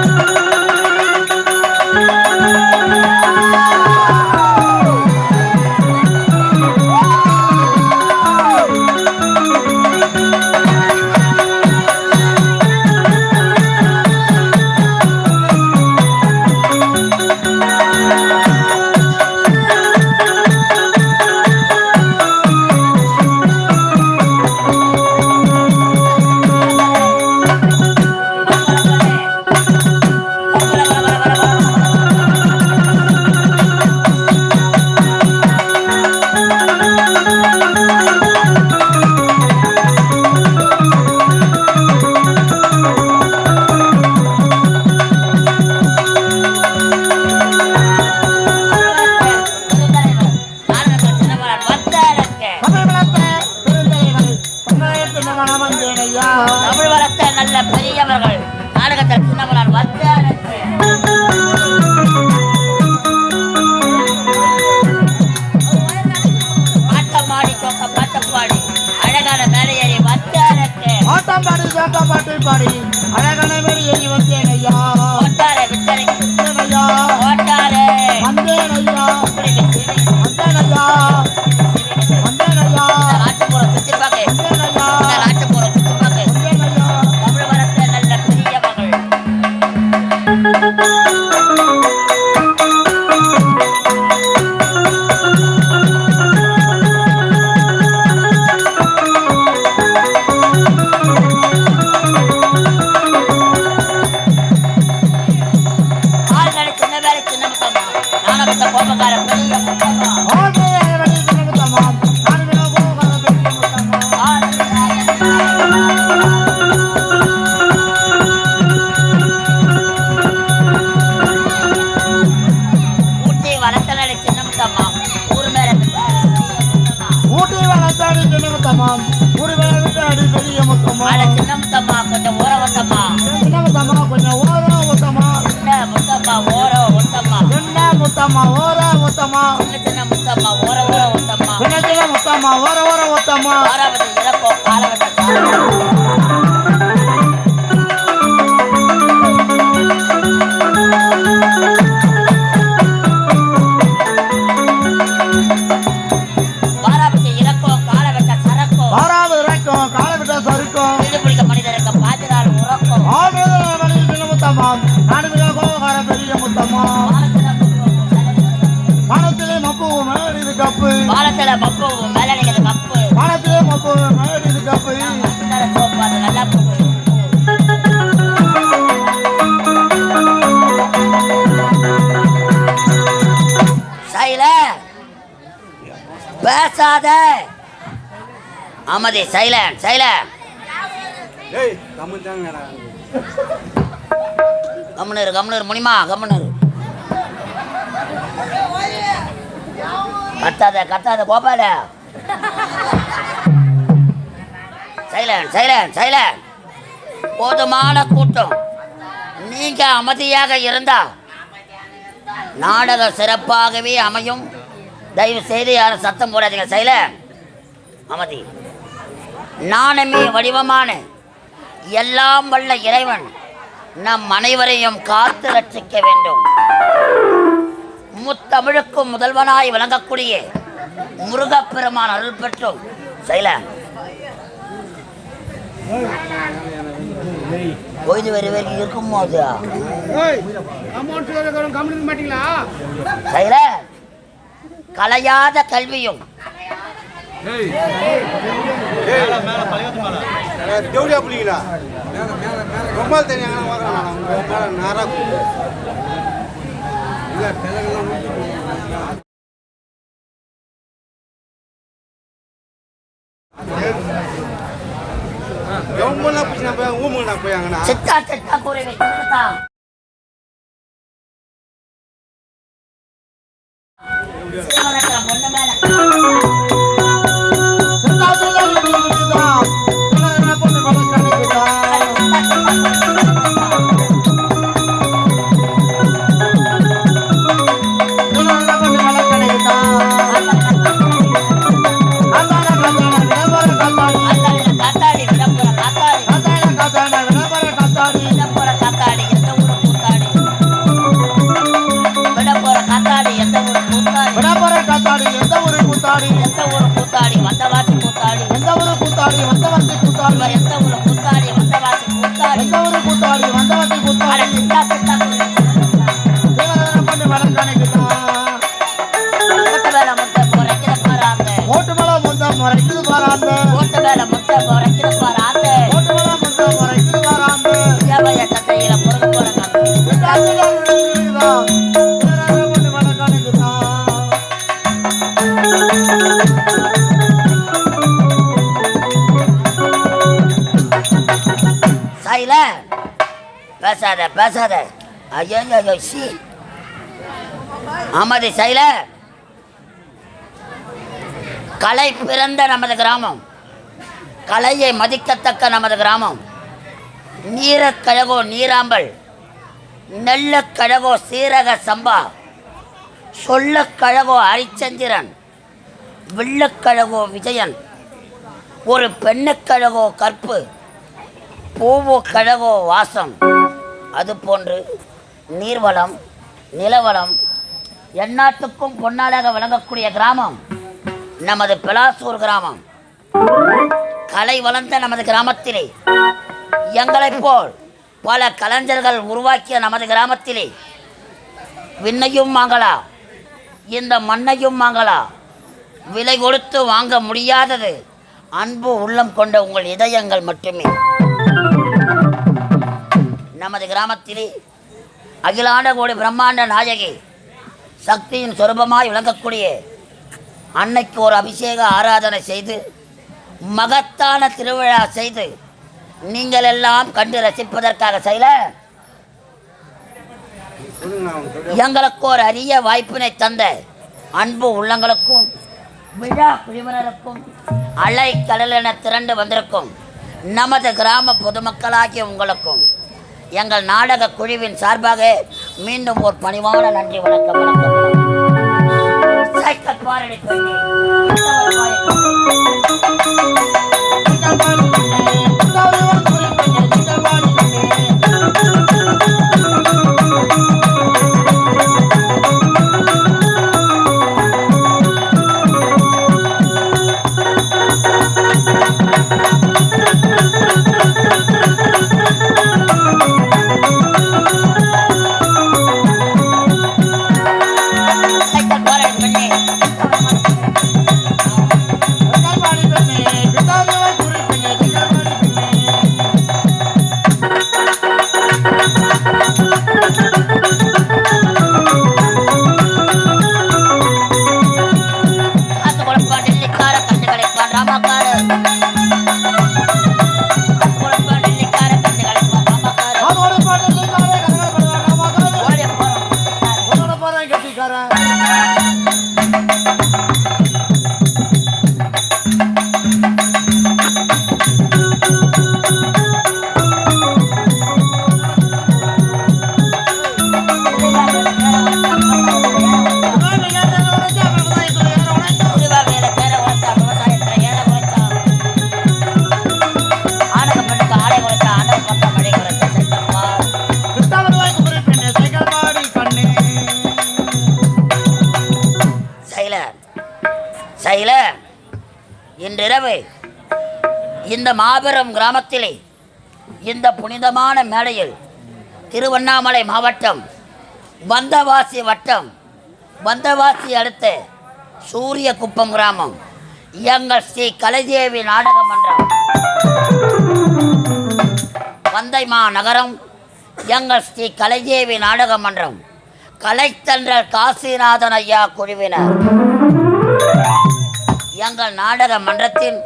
தமிழ் மனம் வந்தேன் ஐயா தமிழ் வளர்த்த நல்ல பெரியவர்கள் நாடகத்தில் சின்னவளால் வந்தாருக்கு பாட்டமாடி சொக்க பாட்டப்பாடி அழகான ஆட்டம் பாடி சாட்டம் பாட்டு பாடி அழகான மேரி ஏறி வந்தேன் ஐயா ஓட்டாரே வந்தேன் ஐயா ஓட்டாரே. வந்தேன் வந்தேன் ஐயா na plataforma, cara. Pega aí a plataforma. முத்தமா ஓரா முத்தமா சின்ன முத்தம்மா ஓர ஓர ஒத்தம்மா சின்ன சின்ன முத்தமா ஓர ஓர முத்தமா ஆறாவது இறப்போ காலவட்ட வாராபதி கப்பு. சின்னர சோப்பு அது நல்லா போகும். சைல பேசாத. அமதி சைலன் கம்முத்தாங்கடா கம்முனரு கம்முனரு முனிமா கம்முனரு கத்தாத கத்தாத கோபால. சைலன் சைலன் சைலன். போதுமான கூட்டம். நீங்க அமைதியாக இருந்தா நாடகம் சிறப்பாகவே அமையும். தயவு செய்து யாரும் சத்தம் போடாதீங்க சைலன். அமைதி. நாணமே வடிவமான எல்லாம் வல்ல இறைவன் நம் அனைவரையும் காத்து ரட்சிக்க வேண்டும். முத்தமிழுக்கும் முதல்வனாய் விளங்கக்கூடிய முருகப்பெருமான் அருள் பெற்றும் சைலன் பொய்து வருவேல் இருக்கும் போது அமௌண்ட் கலையாத கல்வியும் புள்ளிங்களா ரொம்ப தெரியாங்க எவ்வளோ பிடிச்சினா போய் ஊமுங்கண்ணா போய் அங்கண்ணா சித்தா சித்தா கூறி வைத்தா பொண்ணு மேல கூத்தாடி வந்தவந்தி கூத்தாடி. எந்த ஊர்ல கூத்தாடி வந்தவாசி கூத்தாடி. எந்த ஒரு கூத்தாடி வந்தவந்தி அட கூத்தாடி சித்தா சித்தா தேவதனம் பண்ணி வளர்ந்தானிக்குதான் ஓட்டு மேல முந்த முறைக்குது பாராந்த ஓட்டு வேலை பேசாத பேசாத. ஐயோ சி. ஆமாதி சைல. கலை பிறந்த நமது கிராமம். கலையை மதிக்கத்தக்க நமது கிராமம். நீரக்கழகோ நீராம்பல். நெல்லக்கழகோ சீரக சம்பா. சொல்லக்கழகோ ஹரிச்சந்திரன் வில்லுக்கழகோ விஜயன். ஒரு பெண்ணுக்கழகோ கற்பு. பூவு கழகோ வாசம். அதுபோன்று நீர்வளம் நிலவளம் எந்நாட்டுக்கும் பொன்னாளாக விளங்கக்கூடிய கிராமம் நமது பிலாசூர் கிராமம். கலை வளர்ந்த நமது கிராமத்திலே எங்களைப் போல் பல கலைஞர்கள் உருவாக்கிய நமது கிராமத்திலே விண்ணையும் வாங்கலா இந்த மண்ணையும் வாங்கலா விலை கொடுத்து வாங்க முடியாதது அன்பு உள்ளம் கொண்ட உங்கள் இதயங்கள் மட்டுமே. நமது கிராமத்திலே அகிலாண்ட கோடி பிரம்மாண்ட நாயகி சக்தியின் சொரூபமாய் விளங்கக்கூடிய அன்னைக்கு ஒரு அபிஷேக ஆராதனை செய்து மகத்தான திருவிழா செய்து நீங்கள் எல்லாம் கண்டு ரசிப்பதற்காக செய்யல? எங்களுக்கு ஒரு அரிய வாய்ப்பினை தந்த அன்பு உள்ளங்களுக்கும் விழா குழுவினருக்கும் அலை கடலென திரண்டு வந்திருக்கும் நமது கிராம பொதுமக்களாகிய உங்களுக்கும் எங்கள் நாடக குழுவின் சார்பாக மீண்டும் ஒரு பணிவான நன்றி வணக்கம் வணக்கம். பாரடி இந்த மாபெரும் கிராமத்திலே இந்த புனிதமான மேடையில் திருவண்ணாமலை மாவட்டம் வந்தவாசி வட்டம் வந்தவாசி அடுத்த சூரிய குப்பம் கிராமம் எங்கள் ஸ்ரீ கலைதேவி நாடக மன்றம். வந்தைமா நகரம் எங்கள் ஸ்ரீ கலைதேவி நாடக மன்றம். கலைத்தன்றல் காசிநாதன் ஐயா குழுவினர். எங்கள் நாடக மன்றத்தின்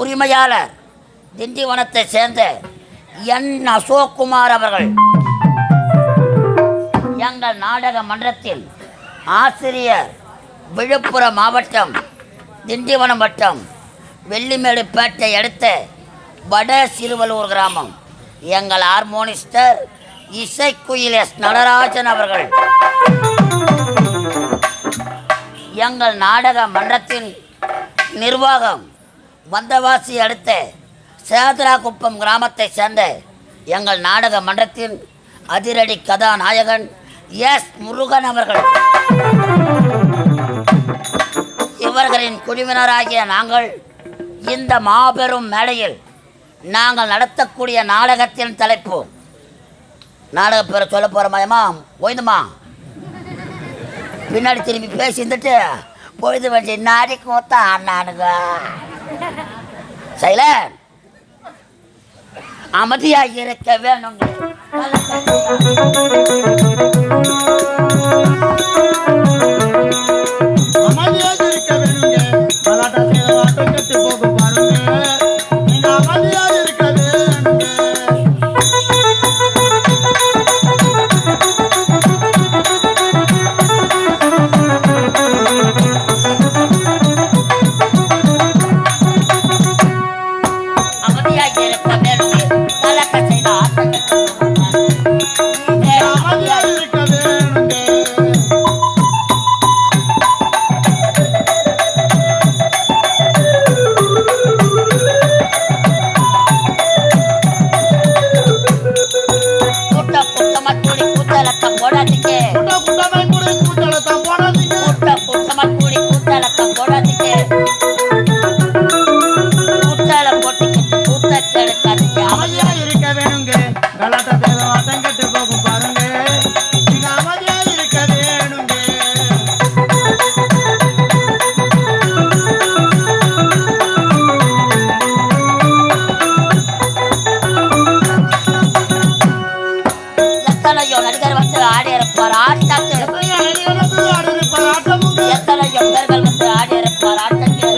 உரிமையாளர் திண்டிவனத்தை சேர்ந்த என் அசோக்குமார் அவர்கள். எங்கள் நாடக மன்றத்தில் ஆசிரியர் விழுப்புரம் மாவட்டம் திண்டிவனம் வட்டம் வெள்ளிமேடுப்பேட்டை அடுத்த வட சிறுவலூர் கிராமம். எங்கள் ஹார்மோனிஸ்டர் இசைக்குயில் எஸ். நடராஜன் அவர்கள். எங்கள் நாடக மன்றத்தின் நிர்வாகம் வந்தவாசி அடுத்த சேதராகுப்பம் கிராமத்தை சேர்ந்த எங்கள் நாடக மன்றத்தின் அதிரடி கதாநாயகன் எஸ் முருகன் அவர்கள். இவர்களின் குழுவினராகிய நாங்கள் இந்த மாபெரும் மேடையில் நாங்கள் நடத்தக்கூடிய நாடகத்தின் தலைப்பு. நாடக பேரை சொல்ல போகிறோமாயம்மா போய்துமா பின்னாடி திரும்பி பேசி இருந்துட்டு வேண்டிய நாடி கூத்தா அண்ணானுங்க. சைலன் அமைதியாக இருக்க வேணுங்க. வந்து ஆடி இருப்பார் ஆட்டக்கு எத்தனை நடிகர்களுக்கு ஆடியிருப்பார்? ஆட்டமுங்க எத்தனையோ பேர்கள் வந்து ஆடி இருப்பார் ஆட்டக்கு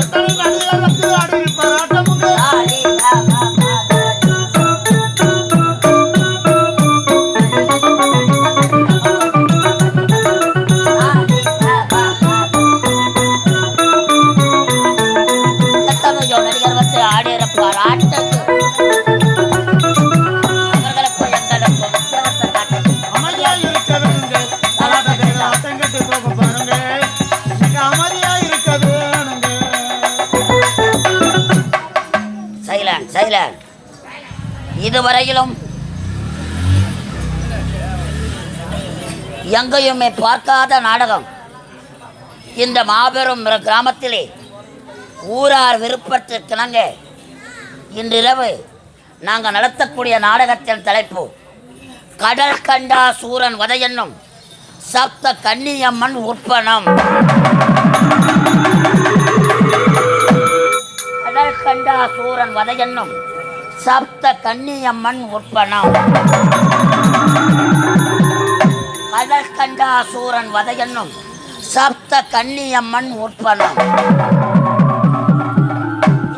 இதுவரையிலும் எங்கேயுமே பார்க்காத நாடகம். இந்த மாபெரும் கிராமத்திலே ஊரார் விருப்பத்திற்கிணங்க இன்றிரவு நாங்கள் நடத்தக்கூடிய நாடகத்தின் தலைப்பு கடல் கண்டா சூரன் வதை என்னும் சப்த கன்னியம்மன் உற்பனம். கடல் கண்டா சூரன் வதை என்னும் சப்த கன்னியம்மன் உற்பனம். கடல் கண்டா சப்த கன்னியம்மன் உற்பனம்.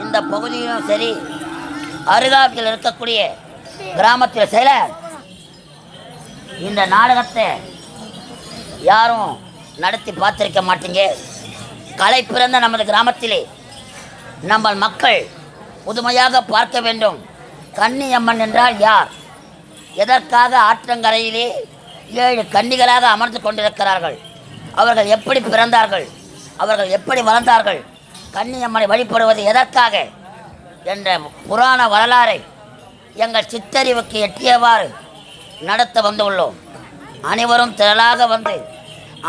இந்த பகுதியிலும் சரி அருகாமையில் இருக்கக்கூடிய கிராமத்தில் சில இந்த நாடகத்தை யாரும் நடத்தி பார்த்துருக்க மாட்டீங்க. கலை பிறந்த நமது கிராமத்திலே நம்ம மக்கள் புதுமையாக பார்க்க வேண்டும். கன்னியம்மன் என்றால் யார்? எதற்காக ஆற்றங்கரையிலே ஏழு கன்னிகளாக அமர்ந்து கொண்டிருக்கிறார்கள்? அவர்கள் எப்படி பிறந்தார்கள்? அவர்கள் எப்படி வளர்ந்தார்கள்? கன்னியம்மனை வழிபடுவது எதற்காக? என்ற புராண வரலாறை எங்கள் சித்தறிவுக்கு எட்டியவாறு நடத்த வந்துள்ளோம். அனைவரும் திரளாக வந்து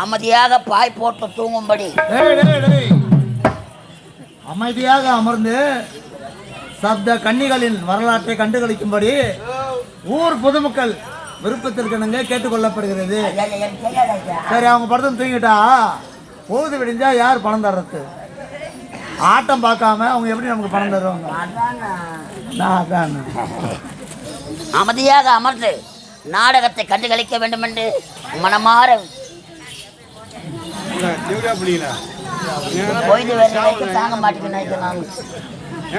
அமைதியாக பாய் போட்டு தூங்கும்படி அமைதியாக அமர்ந்து சப்த கன்னிகளின் வரலாற்றை கண்டுகளிக்கும்படி ஊர் பொதுமக்கள் விருப்பத்திற்கிணங்க கேட்டுக்கொள்ளப்படுகிறது. சரி அவங்க படத்தை தூங்கிட்டா? பொழுது விடிஞ்சா யார் பணம் தர்றது? ஆட்டம் பார்க்காம அவங்க எப்படி நமக்கு பணம் தருவாங்க? நான் அதான் அமைதியாக அமர்ந்து நாடகத்தை கண்டுகளிக்க வேண்டும் என்று மனமாற பொய்து வேறு தாங்க மாட்டேங்குது நான்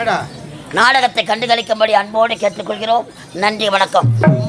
ஏடா நாடகத்தை கண்டுகளிக்கும்படி அன்போடு கேட்டுக்கொள்கிறோம். நன்றி வணக்கம்.